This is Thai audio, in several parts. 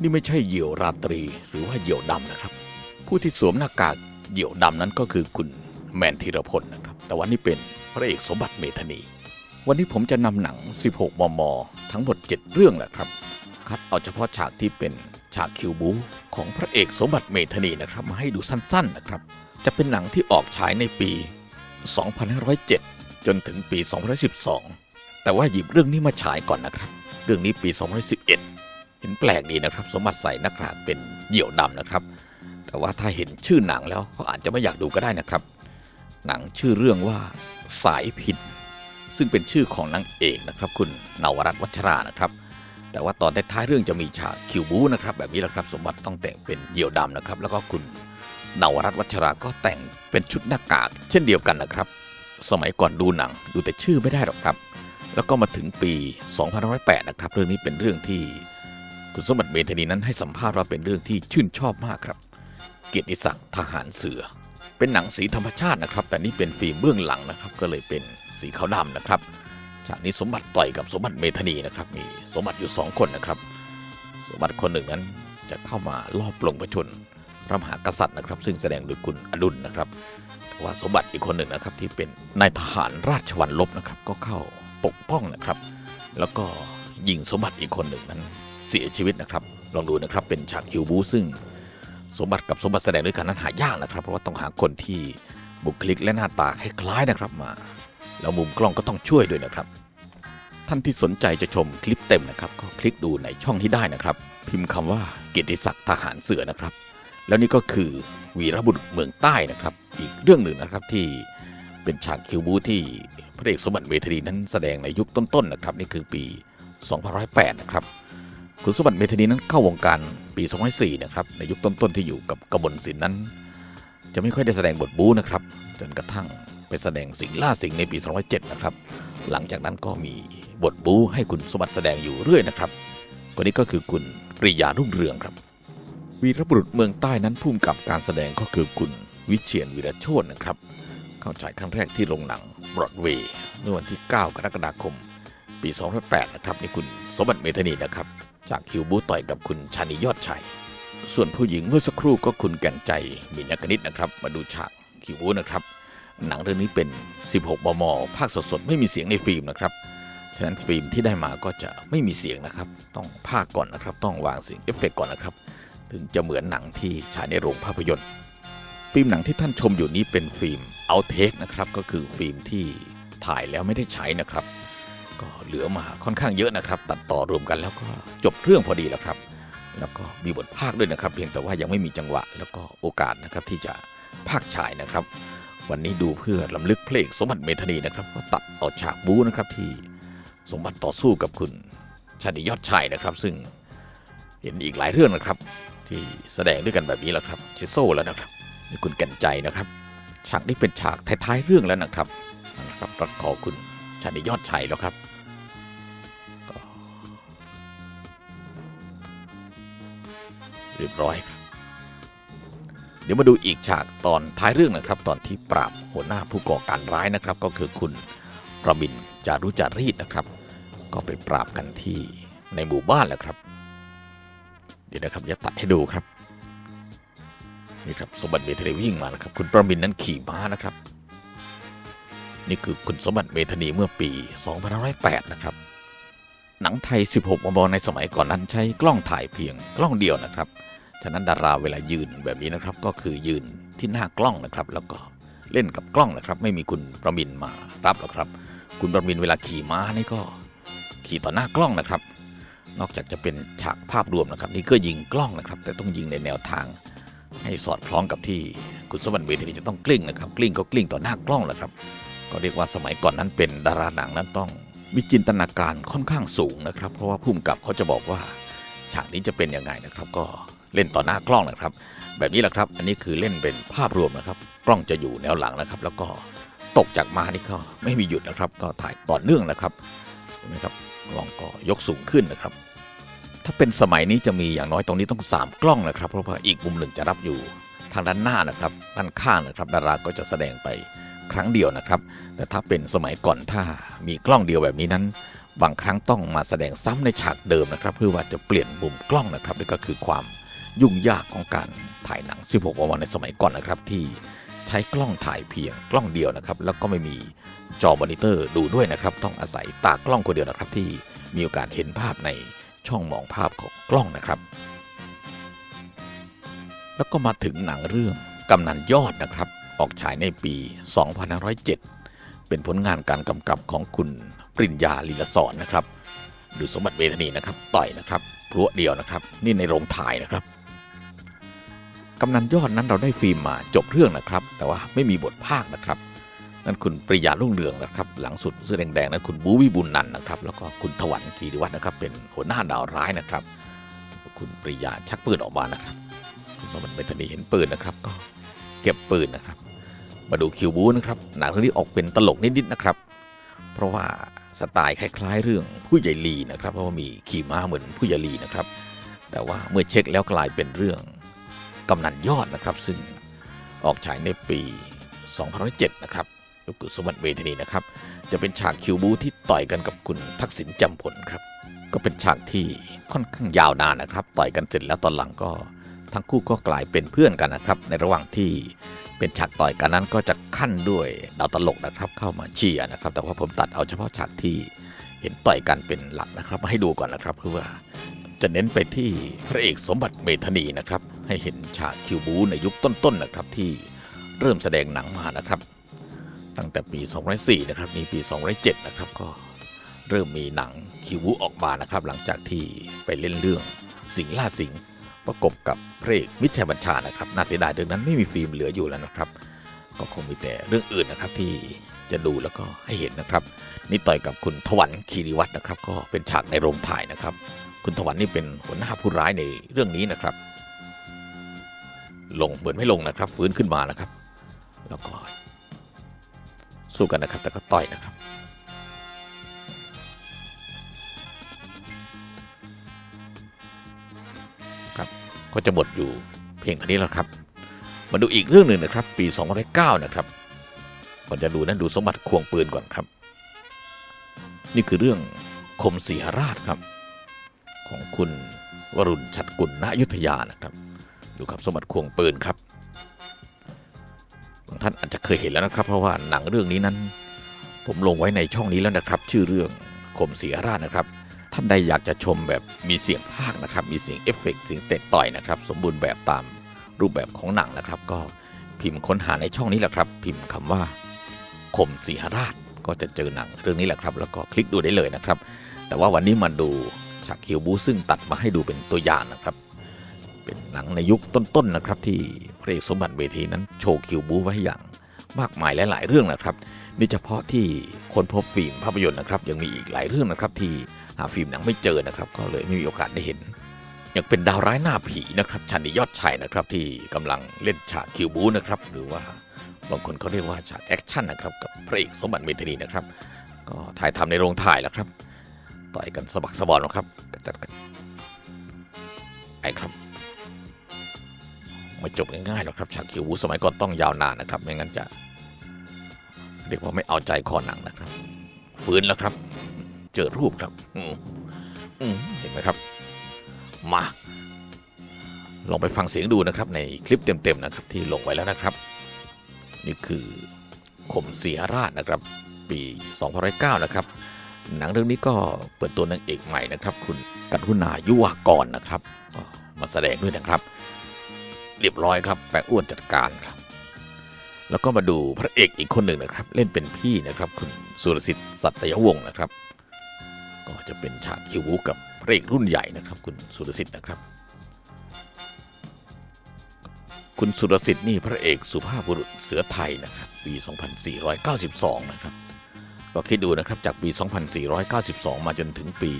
นี่ไม่ใช่เหยี่ยวราตรีหรือว่าเหยี่ยวดำนะครับ ผู้ที่สวมหน้ากากเหยี่ยวดำนั้นก็คือคุณแมนธีรพลนะครับ แต่ว่านี่เป็นพระเอกสมบัติเมธนี วันนี้ผมจะนำหนัง 16 มม ทั้งหมด 7 เรื่องแหละครับ คัดเอาเฉพาะฉากที่เป็นฉากคิวบูของพระเอกสมบัติเมธนีนะครับ มาให้ดูสั้นๆนะครับ จะเป็นหนังที่ออกฉายในปี 2507 จนถึงปี 2012 แต่ว่าหยิบเรื่องนี้มาฉายก่อนนะครับ เรื่องนี้ปี 2011 เห็นแปลกดีนะครับ สมบัติใส่หน้ากากเป็นเหยี่ยวดำนะครับ แต่ว่าถ้าเห็นชื่อหนังแล้วก็อาจจะไม่อยากดูก็ได้นะครับ หนังชื่อเรื่องว่าสายพินซึ่งเป็นชื่อของนางเอกนะครับ คุณนวรัตน์วัชรานะครับ แต่ว่าตอนท้ายๆเรื่องจะมีฉากคิวบูนะครับ แบบนี้แหละครับ สมบัติต้องแต่งเป็นเหยี่ยวดำนะครับ แล้วก็คุณนวรัตน์วัชราก็แต่งเป็นชุดหน้ากาก เช่นเดียวกันนะครับ สมัยก่อนดูหนังดูแต่ชื่อไม่ได้หรอกครับ แล้วก็มาถึงปี 2508 นะครับ เรื่องนี้เป็นเรื่องที่ คุณสมบัติเมธานีนั้นให้สัมภาษณ์ว่าเป็นเรื่องที่ชื่นชอบมากครับ เกียรติศักดิ์ทหารเสือ เป็นหนังสีธรรมชาตินะครับ แต่นี่เป็นฟิล์มเบื้องหลังนะครับ ก็เลยเป็นสีขาวดำนะครับฉากนี้สมบัติต่อยกับสมบัติเมธานีนะครับ มีสมบัติอยู่สองคนนะครับ สมบัติคนหนึ่งนั้นจะเข้ามาลอบปลงประชนพระมหากษัตริย์นะครับ ซึ่งแสดงโดยคุณอดุลนะครับว่าสมบัติอีกคนหนึ่งนะครับที่เป็นนายทหารราชวัลลบนะครับ ก็เข้าปกป้องนะครับ แล้วก็ยิงสมบัติอีกคนหนึ่งนั้น เสียชีวิตนะครับ ลองดูนะครับเป็นฉากคิวบูซึ่งสมบัติกับสมบัติแสดงด้วยกันนั้นหายากนะครับ เพราะว่าต้องหาคนที่บุคลิกและหน้าตาคล้ายๆนะครับมา แล้วมุมกล้องก็ต้องช่วยด้วยนะครับ ท่านที่สนใจจะชมคลิปเต็มนะครับ ก็คลิกดูในช่องที่ได้นะครับ พิมพ์คำว่าเกียรติศักดิ์ทหารเสือนะครับ แล้วนี่ก็คือวีรบุรุษเมืองใต้นะครับ อีกเรื่องหนึ่งนะครับที่เป็นฉากคิวบูที่พระเอกสมบัติเวทีนั้นแสดงในยุคต้นๆนะครับ นี่คือปี 2508 นะครับ คุณสมบัติเมธานีนั้นเข้าวงการปี 2004 นะครับ ในยุคต้นๆที่อยู่กับกบลศิลป์นั้น จะไม่ค่อยได้แสดงบทบู๊นะครับ จนกระทั่งไปแสดงสิงล่าสิงในปี 2007 นะครับ หลังจากนั้นก็มีบทบู๊ให้คุณสมบัติแสดงอยู่เรื่อยนะครับคนนี้ก็คือคุณปริยารุ่งเรืองครับ วีรบุรุษเมืองใต้นั้นพุ่มกับการแสดงก็คือคุณวิเชียนวีรโชตนะครับ เข้าฉายครั้งแรกที่โรงหนังบรอดเวย์เมื่อวันที่ 9 กรกฎาคม ปี 2008 นะครับนี่คุณสมบัติเมธานีนะครับ จากคิวบูต่อยกับคุณชานิยอดชัย ส่วนผู้หญิงเมื่อสักครู่ก็คุณแก่นใจมีนักนิตนะครับ มาดูฉากคิวบูนะครับ หนังเรื่องนี้เป็น 16 มม ภาคสดๆ ไม่มีเสียงในฟิล์มนะครับ ฉะนั้นฟิล์มที่ได้มาก็จะไม่มีเสียงนะครับ ต้องภาคก่อนนะครับ ต้องวางเสียงเอฟเฟกต์ก่อนนะครับ ถึงจะเหมือนหนังที่ฉายในโรงภาพยนตร์ฟิล์มหนังที่ท่านชมอยู่นี้เป็นฟิล์มเอาเทคนะครับ ก็คือฟิล์มที่ถ่ายแล้วไม่ได้ใช้นะครับ ก็เหลือมาค่อนข้างเยอะนะครับ ตัดต่อรวมกันแล้วก็จบเรื่องพอดีแล้วครับ แล้วก็มีบทภาคด้วยนะครับ เพียงแต่ว่ายังไม่มีจังหวะ แล้วก็โอกาสนะครับที่จะภาคฉายนะครับ วันนี้ดูเพื่อลำลึกเพลงสมบัติเมธานีนะครับก็ตัดเอาฉากบู๊นะครับที่สมบัติต่อสู้กับคุณชาดิยอดชัยนะครับ ซึ่งเห็นอีกหลายเรื่องนะครับ ที่แสดงด้วยกันแบบนี้แหละครับเชโซ่แล้วนะครับนี่คุณก่นใจนะครับ ฉากนี้เป็นฉากท้ายๆเรื่องแล้วนะครับนะครับรัดคอคุณ ชาดิยอดชัยแล้วครับเรียบร้อยครับ เดี๋ยวมาดูอีกฉากตอนท้ายเรื่องนะครับ ตอนที่ปราบหัวหน้าผู้ก่อการร้ายนะครับ ก็คือคุณประบินจารุจารีตนะครับ ก็ไปปราบกันที่ในหมู่บ้านแหละครับ เดี๋ยวนะครับจะตัดให้ดูครับนี่ครับสมบัติเมธานีวิ่งมานะครับ คุณประมินนั้นขี่ม้านะครับ นี่คือคุณสมบัติเมธานีเมื่อปี 2508 นะครับ หนังไทย 16 มม ในสมัยก่อนนั้นใช้กล้องถ่ายเพียงกล้องเดียวนะครับ ฉะนั้นดาราเวลายืนแบบนี้นะครับ ก็คือยืนที่หน้ากล้องนะครับ แล้วก็เล่นกับกล้องนะครับ ไม่มีคุณประมินมารับหรอกครับ คุณประมินเวลาขี่ม้านี่ก็ขี่ต่อหน้ากล้องนะครับ นอกจากจะเป็นฉากภาพรวมนะครับ นี่ก็ยิงกล้องนะครับ แต่ต้องยิงในแนวทาง ให้สอดคล้องกับที่คุณสมบัติเวทีจะต้องกลิ้งนะครับ กลิ้งก็กลิ้งต่อหน้ากล้องแหละครับ ก็เรียกว่าสมัยก่อนนั้นเป็นดาราหนังนั้นต้องมีจินตนาการค่อนข้างสูงนะครับ เพราะว่าผู้กำกับเขาจะบอกว่า ฉากนี้จะเป็นยังไงนะครับ ก็เล่นต่อหน้ากล้องนะครับ แบบนี้แหละครับ อันนี้คือเล่นเป็นภาพรวมนะครับ กล้องจะอยู่แนวหลังนะครับ แล้วก็ตกจากมานี่ก็ไม่มีหยุดนะครับ ก็ถ่ายต่อเนื่องนะครับเห็นไหมครับกล้องก็ยกสูงขึ้นนะครับ ถ้าเป็นสมัยนี้จะมีอย่างน้อยตรงนี้ต้องสามกล้องนะครับ เพราะว่าอีกมุมหนึ่งจะรับอยู่ทางด้านหน้านะครับ ด้านข้างนะครับ ดาราก็จะแสดงไป ครั้งเดียวนะครับ แต่ถ้าเป็นสมัยก่อนถ้ามีกล้องเดียวแบบนี้นั้น บางครั้งต้องมาแสดงซ้ำในฉากเดิมนะครับ เพื่อว่าจะเปลี่ยนมุมกล้องนะครับนี่ก็คือความยุ่งยากของการถ่ายหนัง 16 วันในสมัยก่อนนะครับ ที่ใช้กล้องถ่ายเพียงกล้องเดียวนะครับ แล้วก็ไม่มีจอมอนิเตอร์ดูด้วยนะครับ ต้องอาศัยตากล้องคนเดียวนะครับ ที่มีโอกาสเห็นภาพในช่องมองภาพของกล้องนะครับ แล้วก็มาถึงหนังเรื่องกำนันยอดนะครับ ออกฉายในปี 2507 เป็นผลงานการกำกับของคุณปริญญาลีลสอนนะครับ ดูสมบัติเวทนีนะครับ ต่อยนะครับพรวเดียวนะครับ นี่ในโรงถ่ายนะครับกำนันยอดนั้นเราได้ฟิล์มมาจบเรื่องนะครับ แต่ว่าไม่มีบทภาคนะครับนั่นคุณปริยารุ่งเรืองนะครับ หลังสุดเสื้อแดงๆนั้นคุณบูวิบุญนันนะครับ แล้วก็คุณถวันกีริวัฒน์นะครับ เป็นหัวหน้าดาวร้ายนะครับ คุณปริยาชักปืนออกมานะครับคุณสมบัติเวทนีเห็นปืนนะครับ ก็เก็บปืนนะครับ มาดูคิวบูนะครับหนังเรื่องนี้ออกเป็นตลกนิดๆนะครับ เพราะว่าสไตล์คล้ายๆ เรื่องผู้ใหญ่ลีนะครับ เพราะว่ามีขี่ม้าเหมือนผู้ใหญ่ลีนะครับ แต่ว่าเมื่อเช็คแล้วกลายเป็นเรื่องกำนันยอดนะครับ ซึ่งออกฉายในปี2007นะครับลูกกุสมบัติเวทีนีนะครับ จะเป็นฉากคิวบูที่ต่อยกันกับคุณทักษิณจำผลครับ ก็เป็นฉากที่ค่อนข้างยาวนานนะครับ ต่อยกันเสร็จแล้วตอนหลังก็ทั้งคู่ก็กลายเป็นเพื่อนกันนะครับ ในระหว่างที่ เป็นฉากต่อยกันนั้นก็จะขั้นด้วยดาวตลกนะครับเข้ามาเชียร์นะครับ แต่ว่าผมตัดเอาเฉพาะฉากที่เห็นต่อยกันเป็นหลักนะครับมาให้ดูก่อนนะครับเพื่อว่าจะเน้นไปที่พระเอกสมบัติเมธนีนะครับ ให้เห็นฉากคิวบูในยุคต้นๆนะครับที่เริ่มแสดงหนังมานะครับ ตั้งแต่ปี 2004 นะครับนี่ปี 2007 นะครับก็เริ่มมีหนังคิวบูออกมานะครับ หลังจากที่ไปเล่นเรื่องสิงล่าสิง ประกบกับพระเอกมิชัยบัญชานะครับน่าเสียดายเรื่องนั้นไม่มีฟิล์มเหลืออยู่แล้วนะครับก็คงมีแต่เรื่องอื่นนะครับที่จะดูแล้วก็ให้เห็นนะครับ นี่ต่อยกับคุณถวันคีรีวัฒน์นะครับ ก็เป็นฉากในโรงถ่ายนะครับ คุณถวันนี่เป็นหัวหน้าผู้ร้ายในเรื่องนี้นะครับ ลงเหมือนไม่ลงนะครับฟื้นขึ้นมานะครับ แล้วก็สู้กันนะครับ แต่ก็ต่อยนะครับ ก็จะหมดอยู่เพียงเท่านี้แล้วครับ มาดูอีกเรื่องหนึ่งนะครับ ปี2009นะครับก่อนจะดูนั้นดูสมบัติควงปืนก่อนครับ นี่คือเรื่องคมศรีหราชครับ ของคุณวรุณชัดกุลณยุทธยานะครับอยู่กับสมบัติควงปืนครับบางท่านอาจจะเคยเห็นแล้วนะครับ เพราะว่าหนังเรื่องนี้นั้น ผมลงไว้ในช่องนี้แล้วนะครับ ชื่อเรื่องคมศรีหราชนะครับ ท่านใดอยากจะชมแบบมีเสียงภาคนะครับ มีเสียงเอฟเฟกต์เสียงเตะต่อยนะครับ สมบูรณ์แบบตามรูปแบบของหนังนะครับ ก็พิมพ์ค้นหาในช่องนี้แหละครับ พิมพ์คำว่าคมสีหราชก็จะเจอหนังเรื่องนี้แหละครับ แล้วก็คลิกดูได้เลยนะครับ แต่ว่าวันนี้มาดูฉากคิวบูซึ่งตัดมาให้ดูเป็นตัวอย่างนะครับ เป็นหนังในยุคต้นๆนะครับ ที่พระเอกสมบัติเวทีนั้นโชว์คิวบูไว้อย่างมากมายหลาย ๆ เรื่องนะครับ นี่เฉพาะที่คนพบฟิล์มภาพยนตร์นะครับ ยังมีอีกหลายเรื่องนะครับ ที่หาฟิล์มหนังไม่เจอนะครับ ก็เลยไม่มีโอกาสได้เห็นยังเป็นดาวร้ายหน้าผีนะครับชันนิยอดชัยนะครับ ที่กำลังเล่นฉากคิวบูนะครับ หรือว่าบางคนเขาเรียกว่าฉากแอคชั่นนะครับ กับพระเอกสมบัติเมธนีนะครับ ก็ถ่ายทำในโรงถ่ายแล้วครับ ต่อยกันสะบักสะบอนนะครับกระจัดไอ้ครับไม่จบง่ายๆหรอกครับฉากคิวบูสมัยก่อนต้องยาวนานนะครับ ไม่งั้นจะ เรียกว่าไม่เอาใจคอหนังนะครับ ฟื้นแล้วครับ เจอรูปครับอืมเห็นไหมครับ มา ลองไปฟังเสียงดูนะครับ ในคลิปเต็มๆนะครับ ที่ลงไว้แล้วนะครับ นี่คือคมเสียราชนะครับ ปี2009นะครับ หนังเรื่องนี้ก็เปิดตัวนางเอกใหม่นะครับ คุณกัตุนายุวากรนะครับ มาแสดงด้วยนะครับ เรียบร้อยครับแปะอ้วนจัดการครับ แล้วก็มาดูพระเอกอีกคนหนึ่งนะครับ เล่นเป็นพี่นะครับ คุณสุรสิทธิ์สัตยวงศ์นะครับ ก็จะเป็นฉากคิวบูกับพระเอกรุ่นใหญ่นะครับ คุณสุรสิทธิ์นะครับ คุณสุรสิทธิ์นี่พระเอกสุภาพบุรุษเสือไทยนะครับปี 2492 นะครับ ก็คิดดูนะครับจากปี 2492 มาจนถึงปี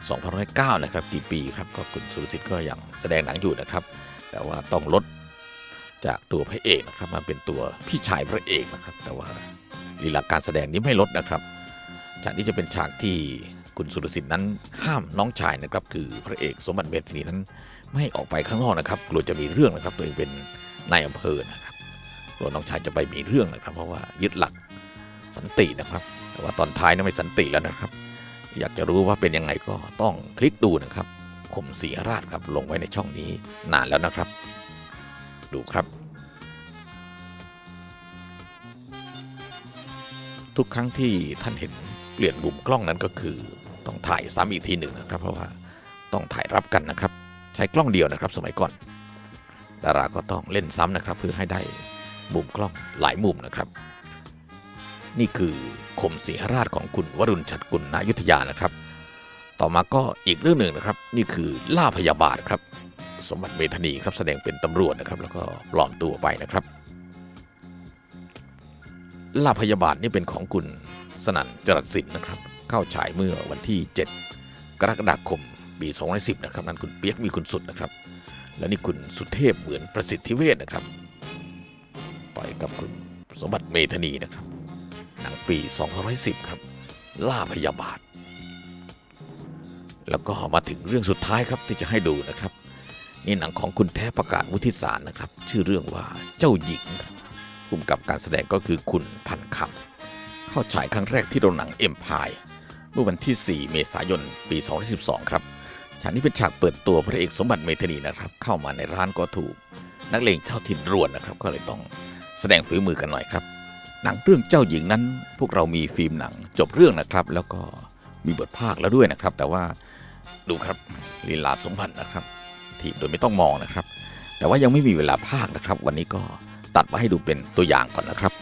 2009 นะครับกี่ปีครับก็คุณสุรสิทธิ์ก็ยังแสดงหนังอยู่นะครับ แต่ว่าต้องลด จากตัวพระเอกนะครับมาเป็นตัวพี่ชายพระเอกนะครับ แต่ว่าลีลาการแสดงนี้ไม่ลดนะครับฉากนี้จะเป็นฉากที่คุณสุรสิทธิ์นั้นห้ามน้องชายนะครับ คือพระเอกสมบัติเมธีนั้น ไม่ออกไปข้างนอกนะครับ กลัวจะมีเรื่องนะครับตัวเองเป็นนายอำเภอนะครับกลัวน้องชายจะไปมีเรื่องนะครับ เพราะว่ายึดหลักสันตินะครับ แต่ว่าตอนท้ายนั้นไม่สันติแล้วนะครับ อยากจะรู้ว่าเป็นยังไงก็ต้องคลิกดูนะครับคมศรีราชครับลงไว้ในช่องนี้นานแล้วนะครับ ดูครับ ทุกครั้งที่ท่านเห็นเปลี่ยนมุมกล้องนั้นก็คือ ต้องถ่ายซ้ำอีกทีหนึ่งนะครับ เพราะว่าต้องถ่ายรับกันนะครับ ใช้กล้องเดียวนะครับ สมัยก่อน ดาราก็ต้องเล่นซ้ำนะครับ เพื่อให้ได้มุมกล้องหลายมุมนะครับ นี่คือคมสีหราชของคุณวรุณชัดกุลนายุทธยานะครับ ต่อมาก็อีกเรื่องหนึ่งนะครับ นี่คือล่าพยาบาทครับ สมบัติเมธานีครับแสดงเป็นตำรวจนะครับ แล้วก็ปลอมตัวไปนะครับล่าพยาบาทนี่เป็นของคุณสนั่นจรัสสินนะครับ เข้าฉายเมื่อวันที่ 7 กรกฎาคมปี2010นะครับนั้นคุณเปียกมีคุณสุดนะครับ และนี่คุณสุเทพเหมือนประสิทธิเวชนะครับต่อยกับคุณสมบัติเมธานีนะครับหนังปี2010ครับล่าพยาบาท แล้วก็มาถึงเรื่องสุดท้ายครับที่จะให้ดูนะครับ นี่หนังของคุณแท้ประกาศวุฒิสารนะครับ ชื่อเรื่องว่าเจ้าหญิงครับภูมิกับการแสดงก็คือคุณพันคำเข้าฉายครั้งแรกที่โรงหนังเอ็มพายเมื่อวันที่ 4 เมษายน ปี 2012 ครับฉากนี้เป็นฉากเปิดตัวพระเอกสมบัติเมธานีนะครับ เข้ามาในร้านก็ถูก นักเลงเจ้าถิ่นรวนนะครับ ก็เลยต้องแสดงฝีมือกันหน่อยครับ หนังเรื่องเจ้าหญิงนั้น พวกเรามีฟิล์มหนังจบเรื่องนะครับ แล้วก็มีบทภาคแล้วด้วยนะครับ แต่ว่าดูครับลีลาสมบัตินะครับ ทีโดยไม่ต้องมองนะครับ แต่ว่ายังไม่มีเวลาภาคนะครับ วันนี้ก็ตัดมาให้ดูเป็นตัวอย่างก่อนนะครับ